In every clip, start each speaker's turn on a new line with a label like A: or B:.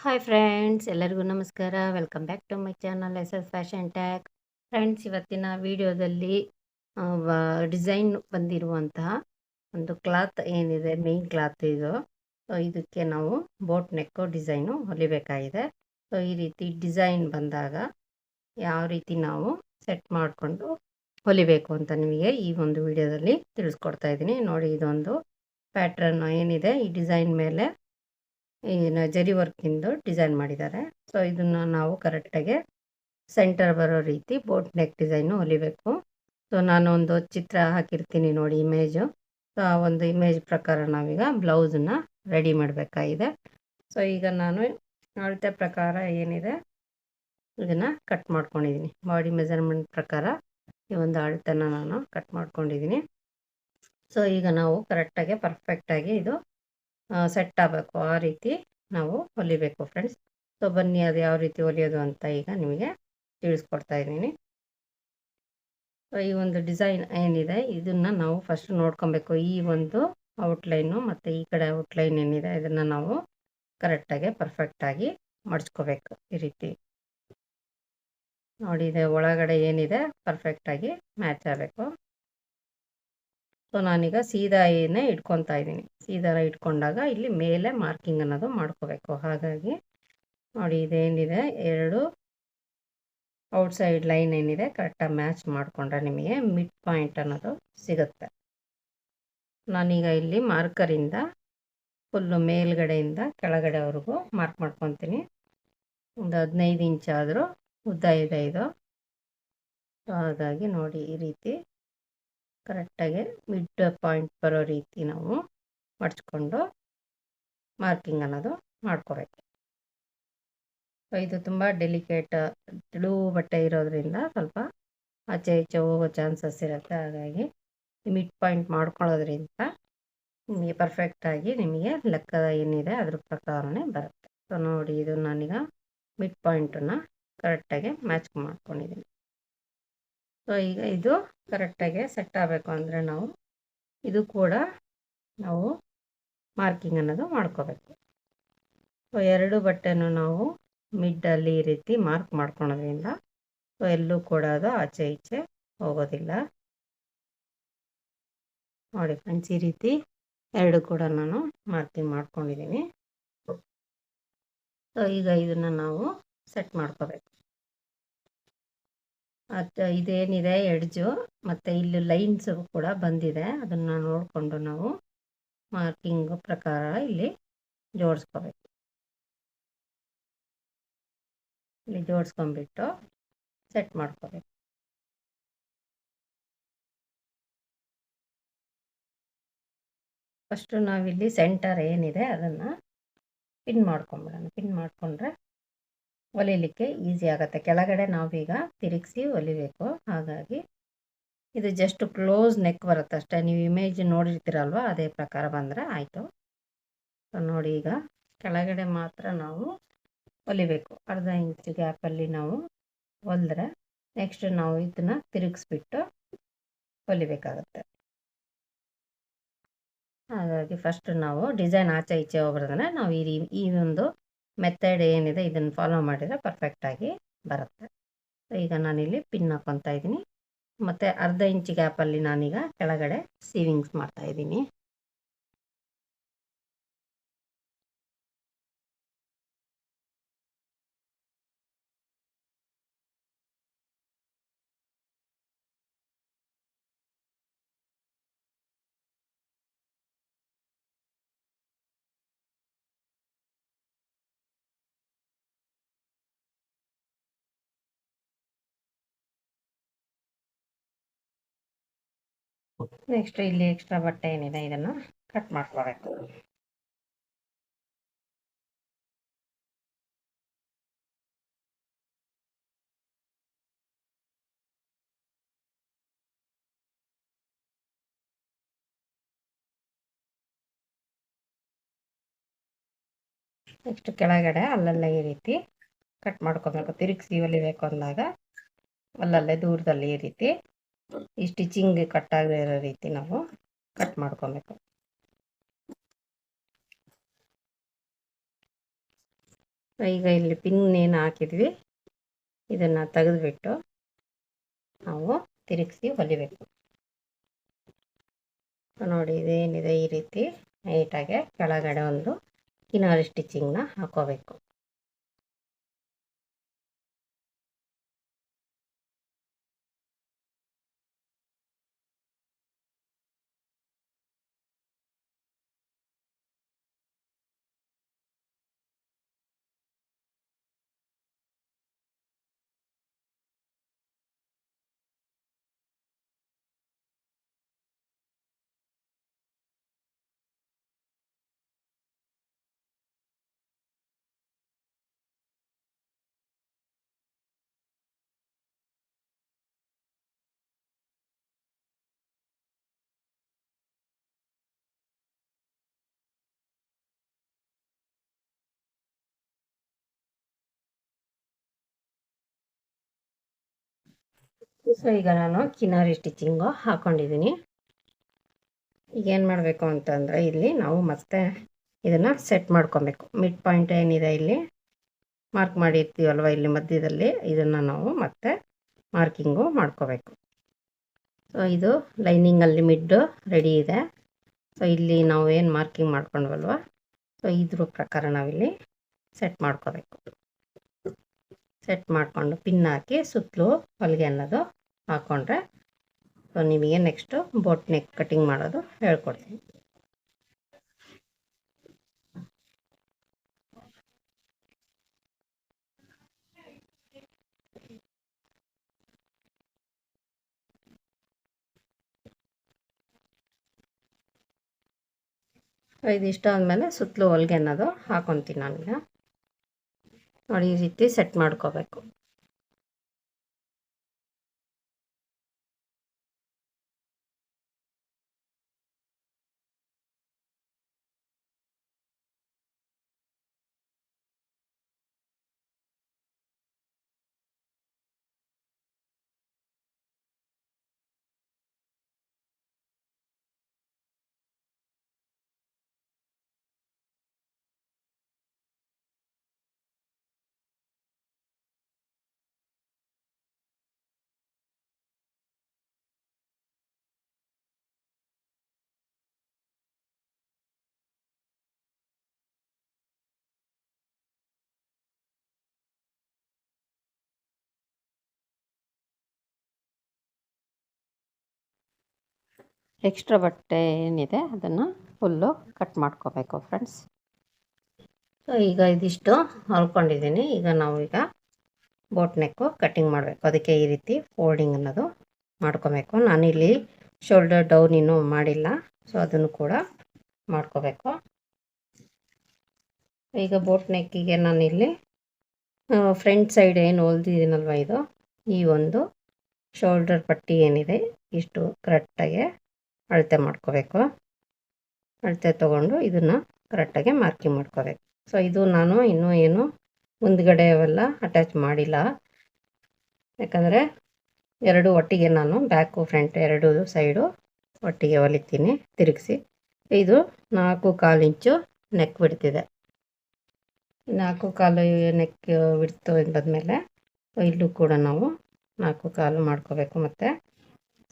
A: Hi friends ಎಲ್ಲರಿಗೂ ನಮಸ್ಕಾರ. Welcome back to my channel S S fashion tack friends ಇವತ್ತಿನ ವಿಡಿಯೋದಲ್ಲಿ ಡಿಸೈನ್ ಬಂದಿರುವಂತಹ ಒಂದು ಕ್ಲಾತ್ ಏನಿದೆ ಮೇನ್ ಕ್ಲಾತ್ ಇದು. ಇದಕ್ಕೆ ನಾವು ಬೋಟ್ ನೆಕ್ಕು ಡಿಸೈನು ಹೊಲಿಬೇಕಾಗಿದೆ. ಸೊ ಈ ರೀತಿ ಡಿಸೈನ್ ಬಂದಾಗ ಯಾವ ರೀತಿ ನಾವು ಸೆಟ್ ಮಾಡಿಕೊಂಡು ಹೊಲಿಬೇಕು ಅಂತ ನಿಮಗೆ ಈ ಒಂದು ವಿಡಿಯೋದಲ್ಲಿ ತಿಳಿಸ್ಕೊಡ್ತಾ ಇದ್ದೀನಿ. ನೋಡಿ, ಇದೊಂದು ಪ್ಯಾಟ್ರನ್ ಏನಿದೆ, ಈ ಡಿಸೈನ್ ಮೇಲೆ. ಏನು ಜರಿ ವರ್ಕಿಂದು ಡಿಸೈನ್ ಮಾಡಿದ್ದಾರೆ. ಸೊ ಇದನ್ನು ನಾವು ಕರೆಕ್ಟಾಗಿ ಸೆಂಟರ್ ಬರೋ ರೀತಿ ಬೋಟ್ ನೆಕ್ ಡಿಸೈನು ಹೊಲಿಬೇಕು. ಸೊ ನಾನು ಒಂದು ಚಿತ್ರ ಹಾಕಿರ್ತೀನಿ ನೋಡಿ ಇಮೇಜು. ಸೊ ಆ ಒಂದು ಇಮೇಜ್ ಪ್ರಕಾರ ನಾವೀಗ ಬ್ಲೌಸನ್ನ ರೆಡಿ ಮಾಡಬೇಕಾಗಿದೆ. ಸೊ ಈಗ ನಾನು ಅಳತೆ ಪ್ರಕಾರ ಏನಿದೆ ಇದನ್ನು ಕಟ್ ಮಾಡ್ಕೊಂಡಿದ್ದೀನಿ. ಬಾಡಿ ಮೆಜರ್ಮೆಂಟ್ ಪ್ರಕಾರ ಈ ಒಂದು ಅಳತೆನ ನಾನು ಕಟ್ ಮಾಡ್ಕೊಂಡಿದ್ದೀನಿ. ಸೊ ಈಗ ನಾವು ಕರೆಕ್ಟಾಗಿ ಪರ್ಫೆಕ್ಟಾಗಿ ಇದು ಸೆಟ್ ಆಗಬೇಕು ಆ ರೀತಿ ನಾವು ಹೊಲಿಬೇಕು ಫ್ರೆಂಡ್ಸ್ ಸೊ ಬನ್ನಿ ಅದು ಯಾವ ರೀತಿ ಹೊಲಿಯೋದು ಅಂತ ಈಗ ನಿಮಗೆ ತಿಳಿಸ್ಕೊಡ್ತಾ ಇದ್ದೀನಿ. ಸೊ ಈ ಒಂದು ಡಿಸೈನ್ ಏನಿದೆ, ಇದನ್ನು ನಾವು ಫಸ್ಟ್ ನೋಡ್ಕೊಬೇಕು. ಈ ಒಂದು ಔಟ್ಲೈನು ಮತ್ತು ಈ ಕಡೆ ಔಟ್ಲೈನ್ ಏನಿದೆ, ಇದನ್ನು ನಾವು ಕರೆಕ್ಟಾಗಿ ಪರ್ಫೆಕ್ಟಾಗಿ ಮಡ್ಚ್ಕೋಬೇಕು ಈ ರೀತಿ. ನೋಡಿ, ಇದೆ ಒಳಗಡೆ ಏನಿದೆ ಪರ್ಫೆಕ್ಟಾಗಿ ಮ್ಯಾಚ್ ಆಗಬೇಕು. ಸೊ ನಾನೀಗ ಸೀದಾ ಏನೇ ಇಟ್ಕೊತಾ ಇದ್ದೀನಿ. ಸೀದಾ ಇಟ್ಕೊಂಡಾಗ ಇಲ್ಲಿ ಮೇಲೆ ಮಾರ್ಕಿಂಗ್ ಅನ್ನೋದು ಮಾಡ್ಕೋಬೇಕು. ಹಾಗಾಗಿ ನೋಡಿ ಇದೇನಿದೆ? ಎರಡು ಔಟ್ಸೈಡ್ ಲೈನ್ ಏನಿದೆ? ಕರೆಕ್ಟಾಗಿ ಮ್ಯಾಚ್ ಮಾಡಿಕೊಂಡ್ರೆ ನಿಮಗೆ ಮಿಡ್ ಪಾಯಿಂಟ್ ಅನ್ನೋದು ಸಿಗುತ್ತೆ. ನಾನೀಗ ಇಲ್ಲಿ ಮಾರ್ಕರಿಂದ ಫುಲ್ಲು ಮೇಲ್ಗಡೆಯಿಂದ ಕೆಳಗಡೆವರೆಗೂ ಮಾರ್ಕ್ ಮಾಡ್ಕೊತೀನಿ. ಒಂದು ಹದಿನೈದು ಇಂಚ್ ಆದರೂ ಉದ್ದ ಇದೆ ಇದು. ಹಾಗಾಗಿ ನೋಡಿ ಈ ರೀತಿ ಕರೆಕ್ಟಾಗಿ ಮಿಡ್ ಪಾಯಿಂಟ್ ಬರೋ ರೀತಿ ನಾವು ಮಡ್ಚ್ಕೊಂಡು ಮಾರ್ಕಿಂಗ್ ಅನ್ನೋದು ಮಾಡ್ಕೊಬೇಕು. ಇದು ತುಂಬ ಡೆಲಿಕೇಟ್, ತಿಳು ಬಟ್ಟೆ ಇರೋದ್ರಿಂದ ಸ್ವಲ್ಪ ಆಚೆ ಈಚೆ ಹೋಗೋ ಚಾನ್ಸಸ್ ಇರುತ್ತೆ. ಹಾಗಾಗಿ ಮಿಡ್ ಪಾಯಿಂಟ್ ಮಾಡ್ಕೊಳ್ಳೋದ್ರಿಂದ ನಿಮಗೆ ಪರ್ಫೆಕ್ಟಾಗಿ ನಿಮಗೆ ಲೆಕ್ಕದ ಏನಿದೆ ಅದ್ರ ಪ್ರಕಾರನೇ ಬರುತ್ತೆ. ಸೊ ನೋಡಿ, ಇದು ನಾನೀಗ ಮಿಡ್ ಪಾಯಿಂಟನ್ನು ಕರೆಕ್ಟಾಗಿ ಮ್ಯಾಚ್ ಮಾಡ್ಕೊಂಡಿದ್ದೀನಿ. ಸೊ ಈಗ ಇದು ಕರೆಕ್ಟಾಗಿ ಸೆಟ್ ಆಗಬೇಕು ಅಂದರೆ ನಾವು ಇದು ಕೂಡ ನಾವು ಮಾರ್ಕಿಂಗ್ ಅನ್ನೋದು ಮಾಡ್ಕೋಬೇಕು. ಸೊ ಎರಡು ಬಟ್ಟೆನೂ ನಾವು ಮಿಡ್ಡಲ್ಲಿ ಈ ರೀತಿ ಮಾರ್ಕ್ ಮಾಡ್ಕೊಳೋದ್ರಿಂದ ಸೊ ಎಲ್ಲೂ ಕೂಡ ಅದು ಆಚೆ ಈಚೆ ಹೋಗೋದಿಲ್ಲ. ನೋಡಿ ಫ್ರೆಂಡ್ಸ್ ಈ ರೀತಿ ಎರಡು ಕೂಡ ನಾನು ಮಾರ್ಕಿಂಗ್ ಮಾಡ್ಕೊಂಡಿದ್ದೀನಿ ಸೊ ಈಗ ಇದನ್ನು ನಾವು ಸೆಟ್ ಮಾಡ್ಕೋಬೇಕು. ಮತ್ತು ಇದೇನಿದೆ ಎಡ್ಜು, ಮತ್ತು ಇಲ್ಲಿ ಲೈನ್ಸ್ ಕೂಡ ಬಂದಿದೆ. ಅದನ್ನು ನೋಡಿಕೊಂಡು ನಾವು ಮಾರ್ಕಿಂಗ್ ಪ್ರಕಾರ ಇಲ್ಲಿ ಜೋಡಿಸ್ಕೋಬೇಕು. ಇಲ್ಲಿ ಜೋಡಿಸ್ಕೊಂಬಿಟ್ಟು ಸೆಟ್ ಮಾಡ್ಕೋಬೇಕು. ಫಸ್ಟು ನಾವಿಲ್ಲಿ ಸೆಂಟರ್ ಏನಿದೆ ಅದನ್ನು ಪಿನ್ ಮಾಡ್ಕೊಂಬಿಡೋಣ. ಪಿನ್ ಮಾಡಿಕೊಂಡ್ರೆ ಹೊಲಿಲಿಕ್ಕೆ ಈಸಿ ಆಗುತ್ತೆ. ಕೆಳಗಡೆ ನಾವೀಗ ತಿರುಗಿಸಿ ಹೊಲಿಬೇಕು ಹಾಗಾಗಿ ಇದು ಜಸ್ಟ್ ಕ್ಲೋಸ್ ನೆಕ್ ಬರುತ್ತೆ ಅಷ್ಟೇ. ನೀವು ಇಮೇಜ್ ನೋಡಿರ್ತೀರಲ್ವ, ಅದೇ ಪ್ರಕಾರ ಬಂದರೆ ಆಯಿತು. ನೋಡಿ ಈಗ ಕೆಳಗಡೆ ಮಾತ್ರ ನಾವು ಹೊಲಿಬೇಕು ಅರ್ಧ ಇಂಚ್ ಗ್ಯಾಪಲ್ಲಿ ನಾವು ಹೊಲಿದ್ರೆ ನೆಕ್ಸ್ಟ್ ನಾವು ಇದನ್ನ ತಿರುಗಿಸ್ಬಿಟ್ಟು ಹೊಲಿಬೇಕಾಗುತ್ತೆ ಹಾಗಾಗಿ ಫಸ್ಟ್ ನಾವು ಡಿಸೈನ್ ಆಚೆ ಈಚೆ ಹೋಗ್ಬಾರ್ದನ್ನ ನಾವು ಈ ಈ ಒಂದು ಮೆಥಡ್ ಏನಿದೆ ಇದನ್ನು ಫಾಲೋ ಮಾಡಿದರೆ ಪರ್ಫೆಕ್ಟಾಗಿ ಬರುತ್ತೆ. ಈಗ ನಾನಿಲ್ಲಿ ಪಿನ್ ಹಾಕೊತಾ ಇದ್ದೀನಿ. ಮತ್ತು ಅರ್ಧ ಇಂಚ್ ಗ್ಯಾಪಲ್ಲಿ ನಾನೀಗ ಕೆಳಗಡೆ ಸೀವಿಂಗ್ಸ್ ಮಾಡ್ತಾ ನೆಕ್ಸ್ಟ್ ಇಲ್ಲಿ ಎಕ್ಸ್ಟ್ರಾ ಬಟ್ಟೆ ಏನಿದೆ, ಇದನ್ನು ಕಟ್ ಮಾಡ್ಕೋಬೇಕು. ನೆಕ್ಸ್ಟ್ ಕೆಳಗಡೆ ಅಲ್ಲೆಲ್ಲ ಈ ರೀತಿ ಕಟ್ ಮಾಡ್ಕೋಬೇಕು. ತಿರುಗಿಸಿ ಹೊಲಿಬೇಕು ಅಂದಾಗ ಅಲ್ಲಲ್ಲೇ ದೂರದಲ್ಲಿ ಈ ರೀತಿ ಈ ಸ್ಟಿಚಿಂಗ್ ಕಟ್ ಆಗದೆ ಇರೋ ರೀತಿ ನಾವು ಕಟ್ ಮಾಡ್ಕೊಬೇಕು. ಈಗ ಇಲ್ಲಿ ಪಿನ್ ಏನು ಹಾಕಿದ್ವಿ, ಇದನ್ನು ತೆಗೆದುಬಿಟ್ಟು ನಾವು ತಿರುಗಿಸಿ ಹೊಲಿಬೇಕು. ನೋಡಿ, ಇದೇನಿದೆ ಈ ರೀತಿ ನೈಟಾಗೆ ಕೆಳಗಡೆ ಒಂದು ಕಿನಾರಿ ಸ್ಟಿಚಿಂಗ್ನ ಹಾಕೋಬೇಕು. ಸೊ ಈಗ ನಾನು ಕಿನಾರಿ ಸ್ಟಿಚಿಂಗು ಹಾಕ್ಕೊಂಡಿದ್ದೀನಿ ಈಗ ಏನು ಮಾಡಬೇಕು ಅಂತಂದರೆ ಇಲ್ಲಿ ನಾವು ಮತ್ತೆ ಇದನ್ನು ಸೆಟ್ ಮಾಡ್ಕೊಬೇಕು. ಮಿಡ್ ಪಾಯಿಂಟ್ ಏನಿದೆ ಇಲ್ಲಿ? ಮಾರ್ಕ್ ಮಾಡಿರ್ತೀವಲ್ವ ಇಲ್ಲಿ ಮಧ್ಯದಲ್ಲಿ? ಇದನ್ನು ನಾವು ಮತ್ತೆ ಮಾರ್ಕಿಂಗು ಮಾಡ್ಕೋಬೇಕು. ಸೊ ಇದು ಲೈನಿಂಗಲ್ಲಿ ಮಿಡ್ಡು ರೆಡಿ ಇದೆ. ಸೊ ಇಲ್ಲಿ ನಾವು ಏನು ಮಾರ್ಕಿಂಗ್ ಮಾಡ್ಕೊಂಡ್ವಲ್ವ? ಸೊ ಇದ್ರ ಪ್ರಕಾರ ನಾವಿಲ್ಲಿ ಸೆಟ್ ಮಾಡ್ಕೋಬೇಕು. ಸೆಟ್ ಮಾಡಿಕೊಂಡು ಪಿನ್ ಹಾಕಿ ಸುತ್ತಲೂ ಹೊಲಿಗೆ ಅನ್ನೋದು ಹಾಕ್ಕೊಂಡ್ರೆ ಸೊ ನಿಮಗೆ ನೆಕ್ಸ್ಟು ಬೋಟ್ ನೆಕ್ ಕಟಿಂಗ್ ಮಾಡೋದು ಹೇಳ್ಕೊಡ್ತೀನಿ. ಇಷ್ಟ ಆದಮೇಲೆ ಸುತ್ತಲೂ ಹೊಲಿಗೆ ಅನ್ನೋದು ಹಾಕೊತೀನಿ ನಾನೀಗ. ನೋಡಿ ಈ ರೀತಿ ಸೆಟ್ ಮಾಡ್ಕೋಬೇಕು. ಎಕ್ಸ್ಟ್ರಾ ಬಟ್ಟೆ ಏನಿದೆ ಅದನ್ನು ಫುಲ್ಲು ಕಟ್ ಮಾಡ್ಕೋಬೇಕು ಫ್ರೆಂಡ್ಸ್ ಸೊ ಈಗ ಇದಿಷ್ಟು ಹೊಲ್ಕೊಂಡಿದ್ದೀನಿ. ಈಗ ನಾವು ಈಗ ಬೋಟ್ ನೆಕ್ಕು ಕಟ್ಟಿಂಗ್ ಮಾಡಬೇಕು. ಅದಕ್ಕೆ ಈ ರೀತಿ ಫೋಲ್ಡಿಂಗ್ ಅನ್ನೋದು ಮಾಡ್ಕೋಬೇಕು. ನಾನಿಲ್ಲಿ ಶೋಲ್ಡರ್ ಡೌನ್ ಇನ್ನೂ ಮಾಡಿಲ್ಲ. ಸೊ ಅದನ್ನು ಕೂಡ ಮಾಡ್ಕೋಬೇಕು. ಈಗ ಬೋಟ್ ನೆಕ್ಕಿಗೆ ನಾನಿಲ್ಲಿ ಫ್ರಂಟ್ ಸೈಡ್ ಏನು ಹೊಲ್ದಿದ್ದೀನಲ್ವ ಇದು? ಈ ಒಂದು ಶೋಲ್ಡರ್ ಪಟ್ಟಿ ಏನಿದೆ, ಇಷ್ಟು ಕರೆಕ್ಟಾಗಿ ಅಳತೆ ಮಾಡ್ಕೋಬೇಕು. ಅಳತೆ ತೊಗೊಂಡು ಇದನ್ನು ಕರೆಕ್ಟಾಗಿ ಮಾರ್ಕಿಂಗ್ ಮಾಡ್ಕೋಬೇಕು. ಸೊ ಇದು ನಾನು ಇನ್ನೂ ಏನು ಮುಂದ್ಗಡೆ ಅವೆಲ್ಲ ಅಟ್ಯಾಚ್ ಮಾಡಿಲ್ಲ. ಯಾಕಂದರೆ ಎರಡು ಒಟ್ಟಿಗೆ ನಾನು ಬ್ಯಾಕು ಫ್ರಂಟ್ ಎರಡು ಸೈಡು ಒಟ್ಟಿಗೆ ಹೊಲಿತೀನಿ, ತಿರುಗಿಸಿ. ಇದು ನಾಲ್ಕು ಕಾಲು ಇಂಚು ನೆಕ್ ಬಿಡ್ತಿದೆ. ನಾಲ್ಕು ಕಾಲು ನೆಕ್ ಬಿಡ್ತು ಬಂದಮೇಲೆ ಇಲ್ಲೂ ಕೂಡ ನಾವು ನಾಲ್ಕು ಕಾಲು ಮಾಡ್ಕೋಬೇಕು ಮತ್ತು.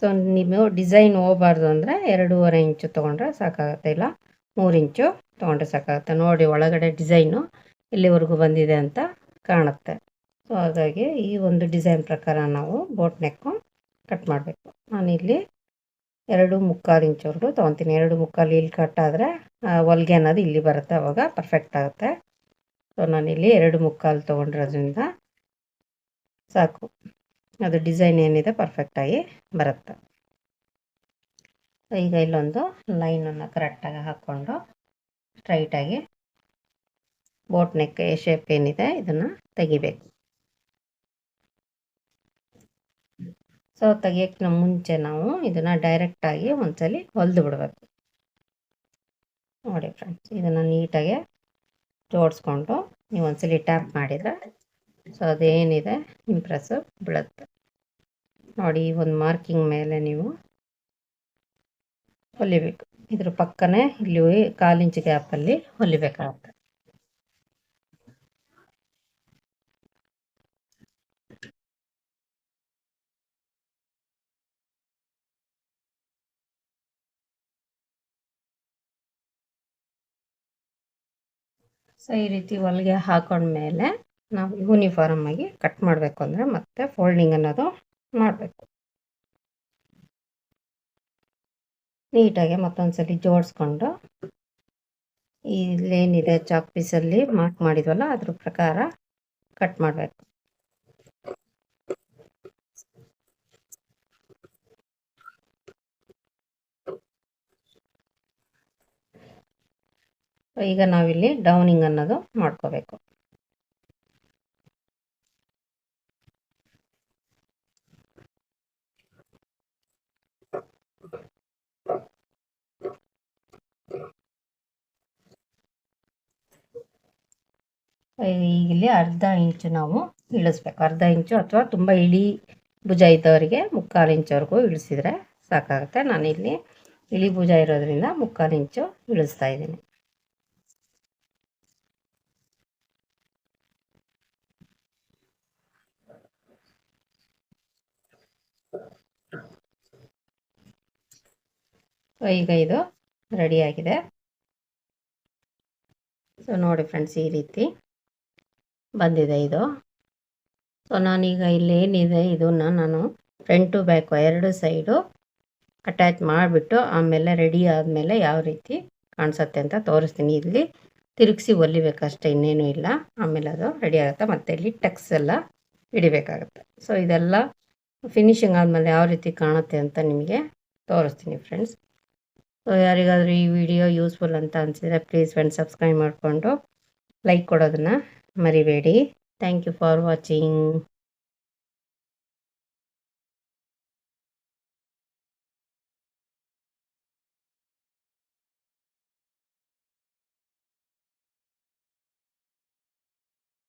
A: ಸೊ ನೀವು ಡಿಸೈನ್ ಹೋಗಬಾರ್ದು ಅಂದರೆ ಎರಡೂವರೆ ಇಂಚು ತೊಗೊಂಡ್ರೆ ಸಾಕಾಗುತ್ತೆ, ಇಲ್ಲ ಮೂರು ಇಂಚು ತೊಗೊಂಡ್ರೆ ಸಾಕಾಗುತ್ತೆ. ನೋಡಿ ಒಳಗಡೆ ಡಿಸೈನು ಇಲ್ಲಿವರೆಗೂ ಬಂದಿದೆ ಅಂತ ಕಾಣುತ್ತೆ. ಸೊ ಹಾಗಾಗಿ ಈ ಒಂದು ಡಿಸೈನ್ ಪ್ರಕಾರ ನಾವು ಬೋಟ್ ನೆಕ್ಕು ಕಟ್ ಮಾಡಬೇಕು. ನಾನಿಲ್ಲಿ ಎರಡು ಮುಕ್ಕಾಲು ಇಂಚವರೆಗೂ ತೊಗೊತೀನಿ. ಎರಡು ಮುಕ್ಕಾಲು ಇಲ್ಲಿ ಕಟ್ ಆದರೆ ಹೊಲ್ಗೆ ಅನ್ನೋದು ಇಲ್ಲಿ ಬರುತ್ತೆ, ಅವಾಗ ಪರ್ಫೆಕ್ಟ್ ಆಗುತ್ತೆ. ಸೊ ನಾನಿಲ್ಲಿ ಎರಡು ಮುಕ್ಕಾಲು ತೊಗೊಂಡಿರೋದ್ರಿಂದ ಸಾಕು. ಅದು ಡಿಸೈನ್ ಏನಿದೆ ಪರ್ಫೆಕ್ಟಾಗಿ ಬರುತ್ತೆ. ಈಗ ಇಲ್ಲೊಂದು ಲೈನನ್ನು ಕರೆಕ್ಟಾಗಿ ಹಾಕ್ಕೊಂಡು ಸ್ಟ್ರೈಟಾಗಿ ಬೋಟ್ ನೆಕ್ ಶೇಪ್ ಏನಿದೆ ಇದನ್ನು ತೆಗಿಬೇಕು. ಸೊ ತೆಗಿಯೋಕ್ಕಿಂತ ಮುಂಚೆ ನಾವು ಇದನ್ನು ಡೈರೆಕ್ಟಾಗಿ ಒಂದ್ಸಲಿ ಹೊಲ್ದು ಬಿಡಬೇಕು. ನೋಡಿ ಫ್ರೆಂಡ್ಸ್ ಇದನ್ನು ನೀಟಾಗಿ ಜೋಡಿಸ್ಕೊಂಡು ನೀವು ಒಂದ್ಸಲಿ ಟ್ಯಾಪ್ ಮಾಡಿದರೆ ಸೊ ಅದೇನಿದೆ? ಇಂಪ್ರೆಸ್ ಬೀಳುತ್ತೆ ನೋಡಿ ಈ ಒಂದು ಮಾರ್ಕಿಂಗ್ ಮೇಲೆ ನೀವು ಹೊಲಿಬೇಕು. ಇದ್ರ ಪಕ್ಕನೆ ಇಲ್ಲಿ ಕಾಲಿಂಚು ಗ್ಯಾಪ್ ಅಲ್ಲಿ ಹೊಲಿಬೇಕಾಗುತ್ತೆ. ಸೊ ಈ ರೀತಿ ಹೊಲಿಗೆ ಹಾಕೊಂಡ್ಮೇಲೆ ನಾವು ಯೂನಿಫಾರ್ಮ್ ಆಗಿ ಕಟ್ ಮಾಡಬೇಕು ಅಂದರೆ ಮತ್ತೆ ಫೋಲ್ಡಿಂಗ್ ಅನ್ನೋದು ಮಾಡಬೇಕು. ನೀಟಾಗಿ ಮತ್ತೊಂದ್ಸಲಿ ಜೋಡಿಸ್ಕೊಂಡು ಇಲ್ಲೇನಿದೆ ಚಾಕ್ ಪೀಸಲ್ಲಿ ಮಾರ್ಕ್ ಮಾಡಿದ್ವಲ್ಲ ಅದ್ರ ಪ್ರಕಾರ ಕಟ್ ಮಾಡಬೇಕು. ಈಗ ನಾವಿಲ್ಲಿ ಡೌನಿಂಗ್ ಅನ್ನೋದು ಮಾಡ್ಕೋಬೇಕು. ಇಲ್ಲಿ ಅರ್ಧ ಇಂಚು ನಾವು ಇಳಿಸ್ಬೇಕು. ಅರ್ಧ ಇಂಚು ಅಥವಾ ತುಂಬ ಇಳಿ ಭುಜ ಇದ್ದವರಿಗೆ ಮುಕ್ಕಾಲು ಇಂಚವರೆಗೂ ಇಳಿಸಿದ್ರೆ ಸಾಕಾಗುತ್ತೆ. ನಾನಿಲ್ಲಿ ಇಳಿ ಭುಜ ಇರೋದ್ರಿಂದ ಮುಕ್ಕಾಲು ಇಂಚು ಇಳಿಸ್ತಾ ಇದ್ದೀನಿ. ಈಗ ಇದು ರೆಡಿಯಾಗಿದೆ ಸೊ, ನೋಡಿ ಫ್ರೆಂಡ್ಸ್ ಈ ರೀತಿ. ಬಂದಿದೆ ಇದು. ಸೊ ನಾನೀಗ ಇಲ್ಲೇನಿದೆ ಇದನ್ನು ನಾನು ಫ್ರಂಟು ಬ್ಯಾಕು ಎರಡು ಸೈಡು ಅಟ್ಯಾಚ್ ಮಾಡಿಬಿಟ್ಟು ಆಮೇಲೆ ರೆಡಿ ಆದಮೇಲೆ ಯಾವ ರೀತಿ ಕಾಣಿಸುತ್ತೆ ಅಂತ ತೋರಿಸ್ತೀನಿ. ಇಲ್ಲಿ ತಿರುಗಿಸಿ ಹೊಲಿಬೇಕಷ್ಟೇ ಇನ್ನೇನು ಇಲ್ಲ. ಆಮೇಲೆ ಅದು ರೆಡಿ ಆಗುತ್ತೆ. ಮತ್ತು ಇಲ್ಲಿ ಟಕ್ಸ್ ಎಲ್ಲ ಹಿಡಿಬೇಕಾಗತ್ತೆ ಸೊ ಇದೆಲ್ಲ ಫಿನಿಶಿಂಗ್ ಆದಮೇಲೆ ಯಾವ ರೀತಿ ಕಾಣುತ್ತೆ ಅಂತ ನಿಮಗೆ ತೋರಿಸ್ತೀನಿ ಫ್ರೆಂಡ್ಸ್ ಸೊ ಯಾರಿಗಾದರೂ ಈ ವಿಡಿಯೋ ಯೂಸ್ಫುಲ್ ಅಂತ ಅನಿಸಿದರೆ ಪ್ಲೀಸ್ ಫ್ರೆಂಡ್ಸ್ ಸಬ್ಸ್ಕ್ರೈಬ್ ಮಾಡಿಕೊಂಡು ಲೈಕ್ ಕೊಡೋದನ್ನು మరి వేడి. Thank you for watching